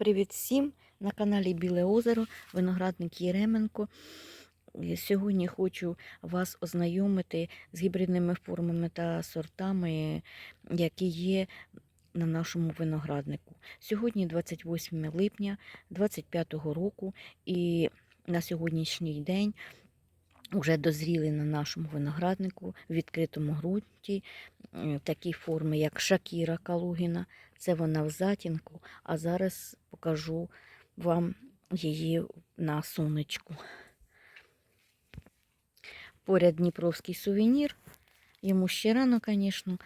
Привіт всім на каналі Біле Озеро, виноградник Єременко. Сьогодні хочу вас ознайомити з гібридними формами та сортами, які є на нашому винограднику. Сьогодні 28 липня 2025 року, і на сьогоднішній день вже дозріли на нашому винограднику в відкритому ґрунті такі форми, як Шакіра Калугіна. Це вона в затінку, а зараз покажу вам її на сонечку. Поряд Дніпровський сувенір. Йому ще рано, звісно,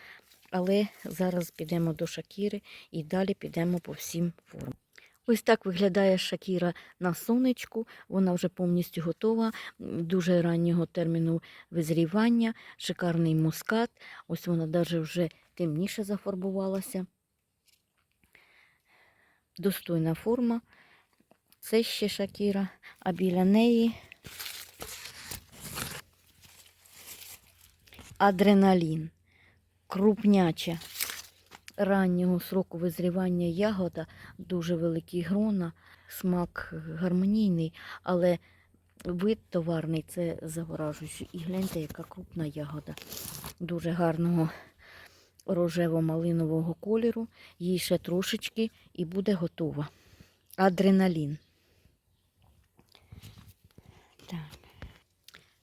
але зараз підемо до Шакіри і далі підемо по всім формам. Ось так виглядає Шакіра на сонечку. Вона вже повністю готова, дуже раннього терміну визрівання, шикарний мускат. Ось вона навіть вже темніше зафарбувалася. Достойна форма. Це ще Шакіра, а біля неї адреналін, крупняча раннього сроку визрівання ягода, дуже великі грона, смак гармонійний, але вид товарний це заворажуючий. І гляньте, яка крупна ягода. Дуже гарного рожево-малинового кольору. Їй ще трошечки і буде готова. Адреналін. Так.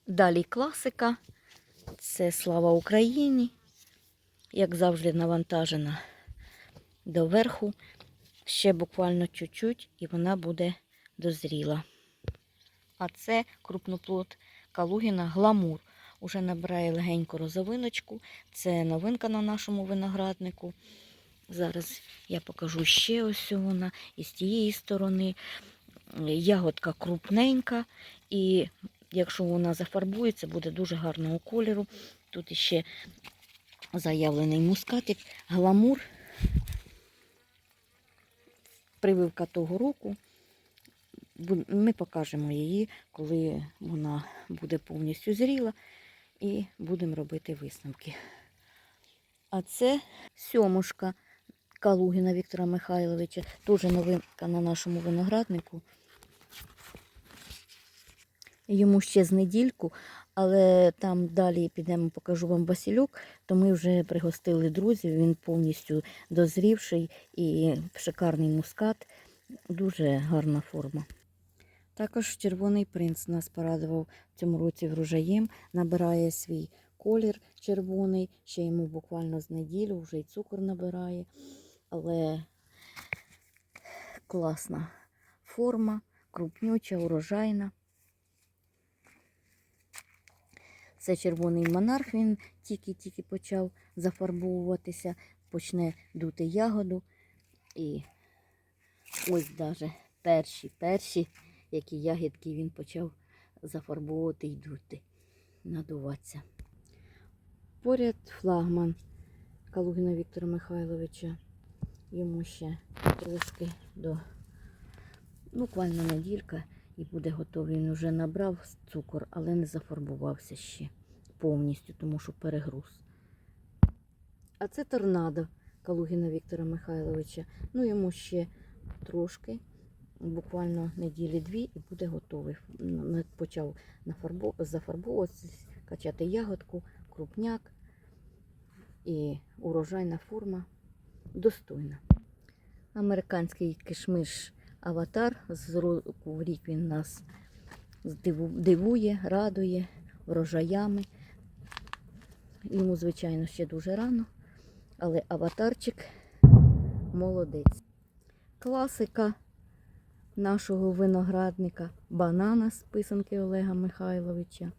Далі класика. Це слава Україні. Як завжди, навантажена доверху. Ще буквально чуть-чуть, і вона буде дозріла. А це крупноплод Калугіна Гламур. Уже набирає легеньку розовиночку. Це новинка на нашому винограднику. Зараз я покажу ще ось вона і з тієї сторони. Ягодка крупненька, і якщо вона зафарбується, буде дуже гарного кольору. Тут іще заявлений мускатик, гламур. Прививка того року. Ми покажемо її, коли вона буде повністю зріла, і будемо робити висновки. А це сьомушка Калугіна Віктора Михайловича, теж новинка на нашому винограднику. Йому ще з недільку, але там далі підемо, покажу вам Васильок, то ми вже пригостили друзів, він повністю дозрівший і шикарний мускат, дуже гарна форма. Також червоний принц нас порадував в цьому році врожаєм, набирає свій колір червоний, ще йому буквально з неділю, вже й цукор набирає, але класна форма, крупнюча, урожайна. Це червоний монарх, він тільки-тільки почав зафарбовуватися, почне дути ягоду. І ось даже перші, перші, які ягідки він почав зафарбовувати і дути, надуватися. Поряд флагман Калугіна Віктора Михайловича. Йому ще трошки до буквально неділька і буде готовий. Він вже набрав цукор, але не зафарбувався ще повністю, тому що перегруз. А це торнадо Калугіна Віктора Михайловича. Ну, йому ще трошки, буквально неділі-дві, і буде готовий. Почав нафарбо- зафарбовуватися, качати ягодку, крупняк і урожайна форма достойна. Американський кишмиш аватар. З року в рік він нас дивує, радує врожаями. Йому, звичайно, ще дуже рано, але аватарчик молодець. Класика нашого виноградника банана з писанки Олега Михайловича.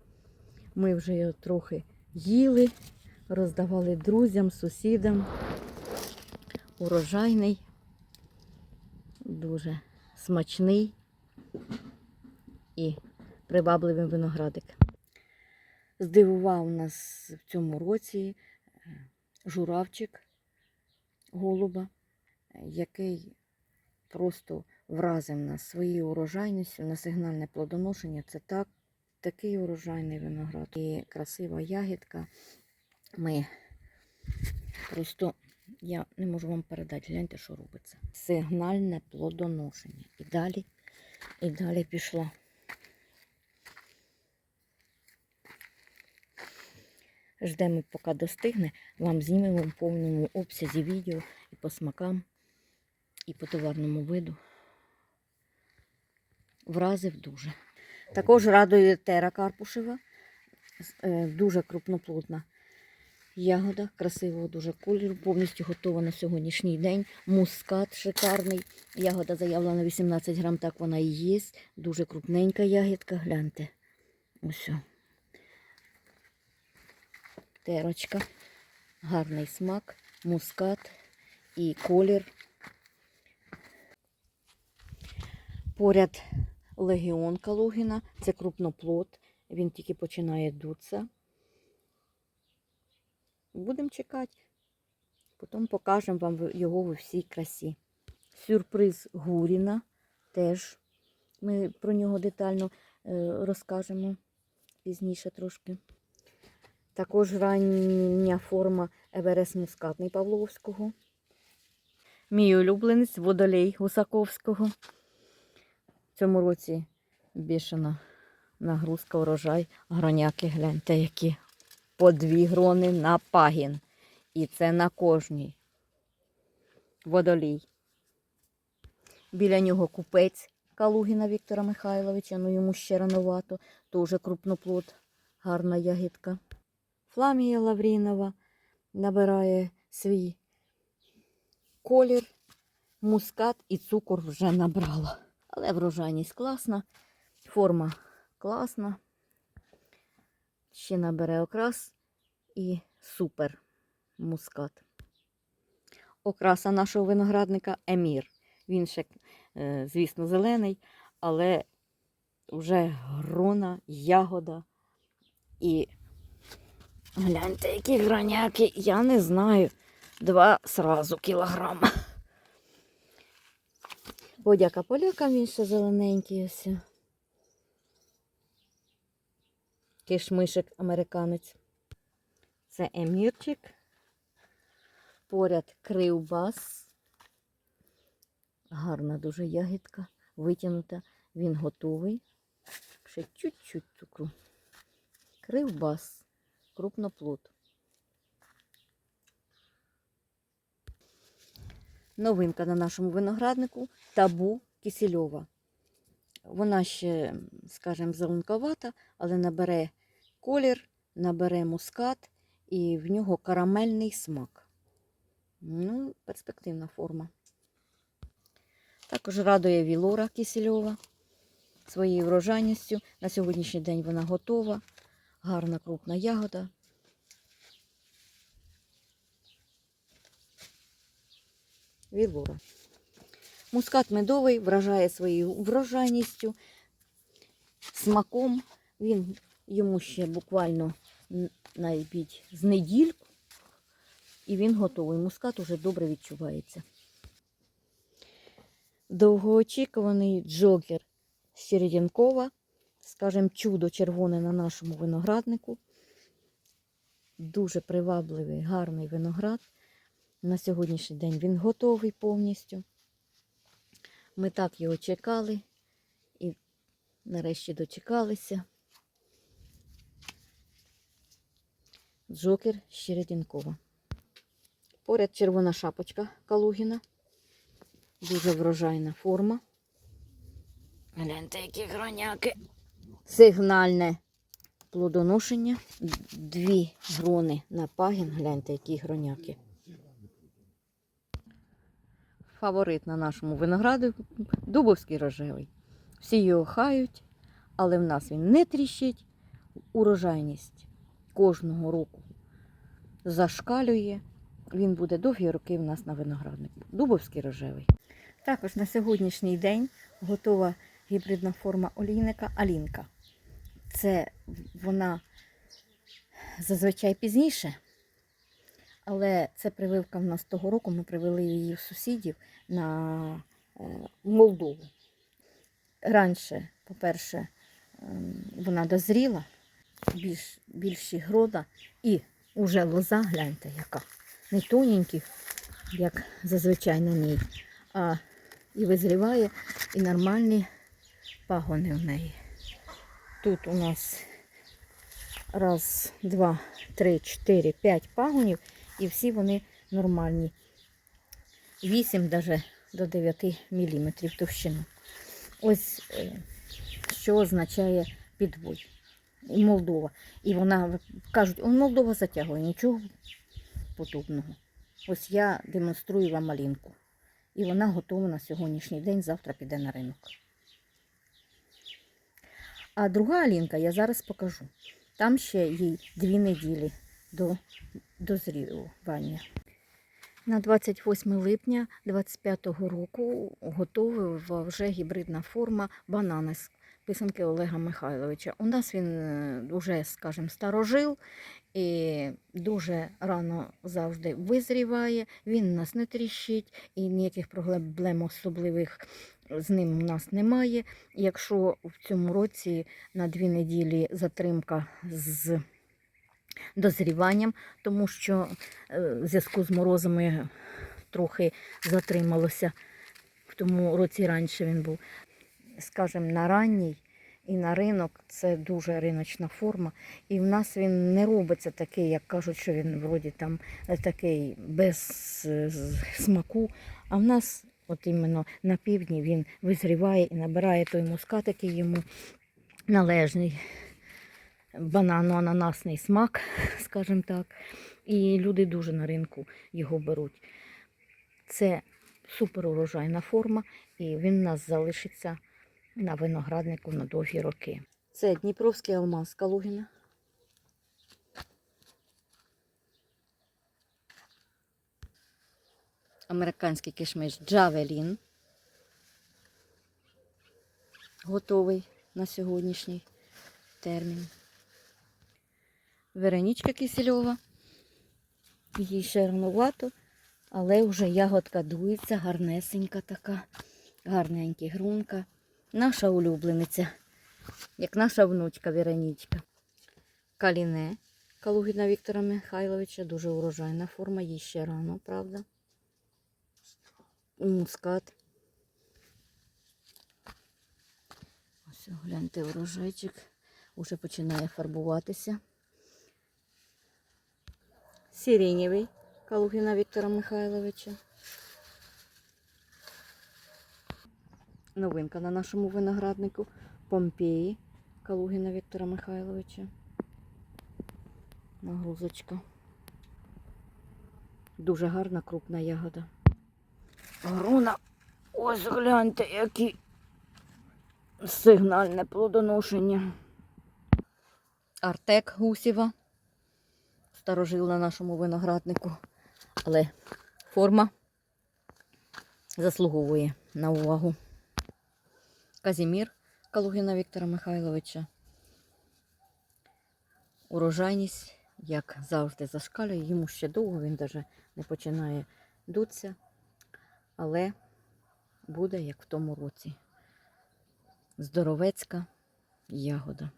Ми вже його трохи їли, роздавали друзям, сусідам. Урожайний, дуже смачний і привабливий виноградик. Здивував нас в цьому році е, журавчик голуба, який просто вразив нас своєю урожайністю на сигнальне плодоношення. Це так, такий урожайний виноград. І красива ягідка. Ми просто Я не можу вам передати, гляньте, що робиться. Сигнальне плодоношення. І далі, і далі пішла. Ждемо, поки достигне. Вам знімемо в повному обсязі відео і по смакам, і по товарному виду. Вразив дуже. Також радує тера Карпушева. Е, Дуже крупноплодна ягода, красивого дуже кольору, повністю готова на сьогоднішній день. Мускат шикарний. Ягода заявлена 18 грам, так вона і є. Дуже крупненька ягідка, гляньте. Ось. Терочка, гарний смак, мускат і колір. Поряд легіон Калугіна, це крупноплод, він тільки починає дутися. Будемо чекати. Потім покажемо вам його у всій красі. Сюрприз Гуріна теж. Ми про нього детально е, розкажемо пізніше трошки. Також рання форма Еверест Мускатний Павловського. Мій улюбленець водолей Гусаковського. Цьому році бішена нагрузка, урожай. Гроняки, гляньте, які по дві грони на пагін. І це на кожній. Водолій. Біля нього купець Калугіна Віктора Михайловича, ну йому ще рановато, теж крупноплод, гарна ягідка. Фламія Лаврінова набирає свій колір, мускат і цукор вже набрала. Але врожайність класна, форма класна. Ще набере окрас і супер мускат. Окраса нашого виноградника Емір. Він ще, е, звісно, зелений, але вже грона, ягода. І гляньте, які граняки, я не знаю. Два сразу кілограма. Подяка полякам, він ще зелененький ось. Кишмишик американець. Це емірчик. Поряд кривбас. Гарна дуже ягідка, витягнута. Він готовий. Ще чуть-чуть цукру. Кривбас. Крупноплод. Новинка на нашому винограднику табу кисельова. Вона ще, скажімо, зеленковата, але набере колір, набере мускат і в нього карамельний смак. Ну, перспективна форма. Також радує Вілора кисельова своєю врожайністю. На сьогоднішній день вона готова. Гарна крупна ягода. Вілора. Мускат медовий вражає своєю врожайністю, смаком. Він йому ще буквально навіть з недільку, і він готовий. Мускат уже добре відчувається. Довгоочікуваний джокер з Чередянкова, скажімо, чудо червоне на нашому винограднику. Дуже привабливий, гарний виноград. На сьогоднішній день він готовий повністю. Ми так його чекали і нарешті дочекалися. Джокер Щередінкова. Поряд червона шапочка Калугіна. Дуже врожайна форма. Гляньте, які гроняки. Сигнальне плодоношення. Дві грони на пагін. Гляньте, які гроняки. Фаворит на нашому винограду дубовський рожевий. Всі його хають, але в нас він не тріщить. Урожайність кожного року зашкалює. Він буде довгі роки в нас на винограднику. Дубовський рожевий. Також на сьогоднішній день готова гібридна форма олійника Алінка. Це вона зазвичай пізніше, але це прививка в нас того року. Ми привели її в сусідів на е, Молдову. Раніше, по-перше, ем, вона дозріла, більш, більші грода і уже лоза, гляньте, яка. Не тоненькі, як зазвичай на ній, а і визріває, і нормальні пагони в неї. Тут у нас раз, два, три, чотири, п'ять пагонів, і всі вони нормальні. 8 даже до 9 мм товщину. Ось е, що означає підвой. І Молдова. І вона кажуть, «О, Молдова затягує, нічого подобного. Ось я демонструю вам малинку. І вона готова на сьогоднішній день, завтра піде на ринок. А друга алінка я зараз покажу. Там ще їй дві неділі до дозрівання. На 28 липня 2025 року готова вже гібридна форма бананес писанки Олега Михайловича. У нас він е, дуже, скажімо, старожил і дуже рано завжди визріває. Він у нас не тріщить і ніяких проблем особливих з ним у нас немає. Якщо в цьому році на дві неділі затримка з дозріванням, тому що е, в зв'язку з морозами трохи затрималося. В тому році раніше він був, скажімо, на ранній і на ринок це дуже риночна форма. І в нас він не робиться такий, як кажуть, що він вроді там е, такий без е, смаку. А в нас, от іменно на півдні, він визріває і набирає той мускат, який йому належний банано-ананасний смак, скажімо так. І люди дуже на ринку його беруть. Це супер урожайна форма, і він у нас залишиться на винограднику на довгі роки. Це Дніпровський алмаз Калугіна. Американський кишмиш Джавелін. Готовий на сьогоднішній термін. Веронічка Кисельова. Їй ще рановато, але вже ягодка дується, гарнесенька така, гарненька грунка. Наша улюблениця, як наша внучка Веронічка. Каліне Калугіна Віктора Михайловича, дуже урожайна форма, їй ще рано, правда. Мускат. Ось гляньте урожайчик. Уже починає фарбуватися. Сиренєвий Калугіна Віктора Михайловича. Новинка на нашому винограднику Помпеї Калугіна Віктора Михайловича. Нагрузочка. Дуже гарна крупна ягода. Груна, ось гляньте, які сигнальне плодоношення. Артек Гусєва. Старожил на нашому винограднику. Але форма заслуговує на увагу. Казімір Калугіна Віктора Михайловича. Урожайність, як завжди, зашкалює. Йому ще довго, він навіть не починає дутися. Але буде як в тому році. Здоровецька ягода.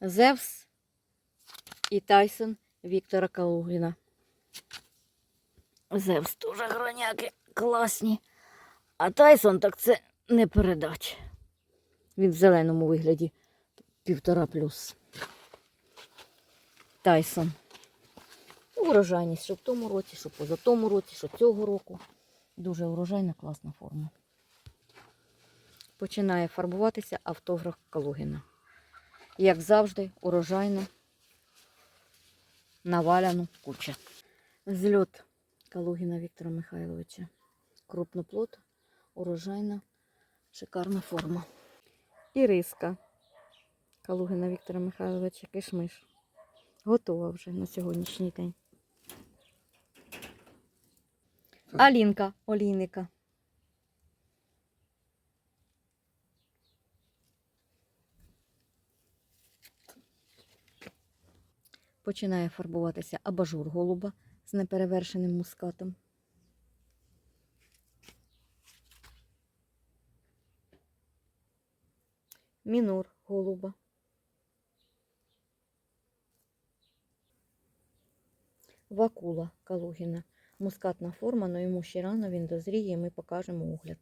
Зевс і Тайсон Віктора Калугіна. Зевс теж гроняки класні. А Тайсон так це не передач. Він в зеленому вигляді півтора плюс. Тайсон. Урожайність, що в тому році, що поза тому році, що цього року. Дуже урожайна, класна форма. Починає фарбуватися автограф Калугіна. Як завжди, урожайно наваляну куча. Зльот Калугіна Віктора Михайловича. Крупноплод, урожайна, шикарна форма. Іриска Калугіна Віктора Михайловича Кишмиш. Готова вже на сьогоднішній день. Алінка олійника. Починає фарбуватися абажур голуба з неперевершеним мускатом. Мінор голуба. Вакула Калугіна. мускатна форма, але йому ще рано він дозріє, і ми покажемо огляд.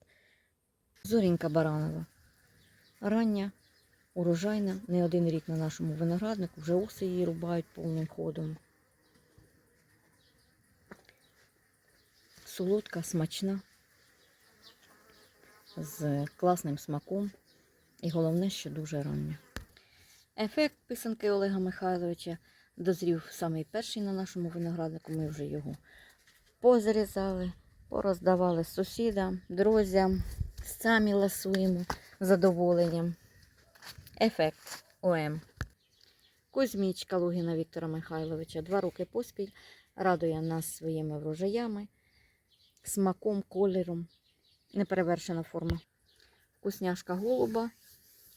Зорінька Баранова. Рання, урожайна, не один рік на нашому винограднику, вже уси її рубають повним ходом. Солодка, смачна, з класним смаком. І головне, що дуже рання. Ефект писанки Олега Михайловича дозрів самий перший на нашому винограднику. Ми вже його позрізали, пороздавали сусідам, друзям, самі ласуємо задоволенням. Ефект ОМ. Кузьмічка Лугіна Віктора Михайловича. Два роки поспіль радує нас своїми врожаями, смаком, кольором. Неперевершена форма. Вкусняшка голуба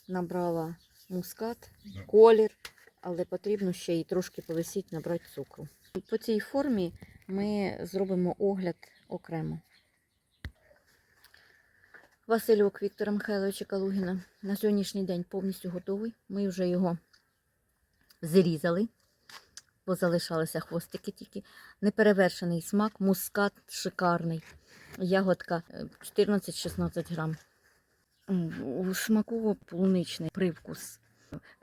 набрала мускат, колір, але потрібно ще й трошки повисіть, набрати цукру. По цій формі ми зробимо огляд окремо. Васильок Віктора Михайловича Калугіна на сьогоднішній день повністю готовий. Ми вже його зрізали, бо залишалися хвостики тільки. Неперевершений смак, мускат шикарний. Ягодка е, 14-16 грам. Смаково-полуничний привкус.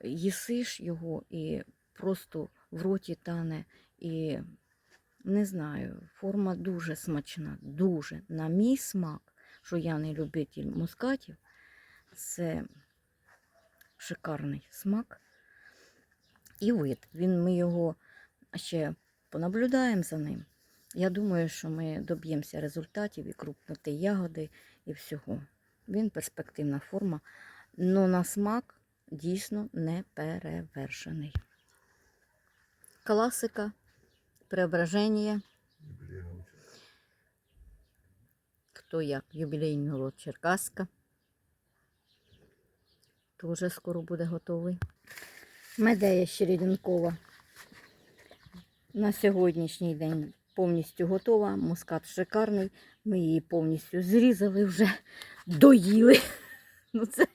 Їсиш його і просто в роті тане. І не знаю, форма дуже смачна, дуже. На мій смак, що я не любитель мускатів, це шикарний смак. І вид. Він, ми його ще понаблюдаємо за ним. Я думаю, що ми доб'ємося результатів і крупноти ягоди і всього. Він перспективна форма, але на смак дійсно не перевершений. Класика, преображення, хто як, юбілейний голод Черкаска. Тоже скоро буде готовий. Медея Щереденкова на сьогоднішній день повністю готова. Мускат шикарний. Ми її повністю зрізали вже, доїли. Ну це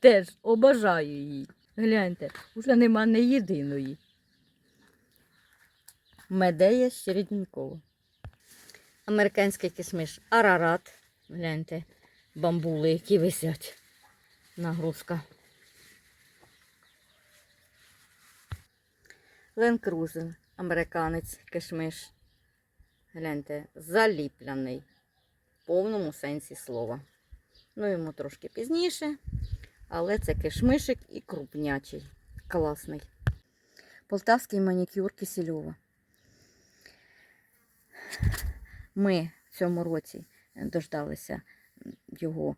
теж обожаю її. Гляньте, вже нема не єдиної. Медея Щереденкова. Американський кисмиш Арарат. Гляньте, бамбули, які висять. Нагрузка. Ленкрузен, американець, кишмиш. Гляньте, заліпляний в повному сенсі слова. Ну, йому трошки пізніше, але це кишмишик і крупнячий. Класний. Полтавський манікюр Кисельова. Ми в цьому році дождалися його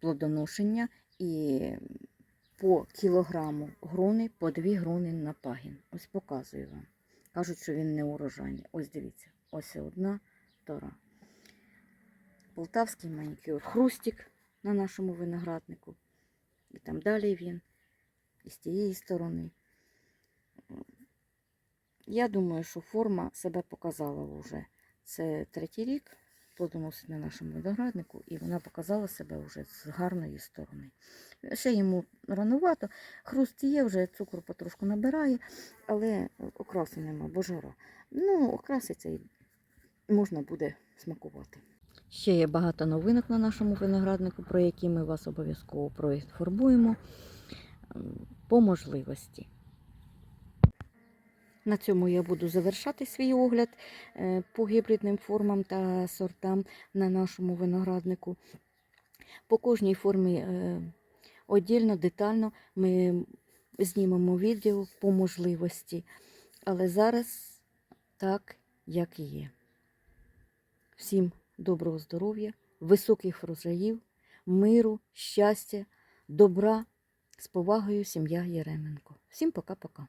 плодоношення і по кілограму груни, по дві груни на пагін. Ось показую вам. Кажуть, що він не урожайний. Ось дивіться, ось одна тора. Полтавський манікюр. Хрустик на нашому винограднику. І там далі він. І з тієї сторони. Я думаю, що форма себе показала вже. Це третій рік плодоносить на нашому винограднику, і вона показала себе вже з гарної сторони. Ще йому ранувато, хруст є, вже цукру потрошку набирає, але окраси нема, бо жара. Ну, окраситься і можна буде смакувати. Ще є багато новинок на нашому винограднику, про які ми вас обов'язково проінформуємо м, по можливості. На цьому я буду завершати свій огляд е, по гібридним формам та сортам на нашому винограднику. По кожній формі е, отдільно, детально ми знімемо відео по можливості. Але зараз так, як і є. Всім доброго здоров'я, високих врожаїв, миру, щастя, добра. З повагою, сім'я Єременко. Всім пока-пока.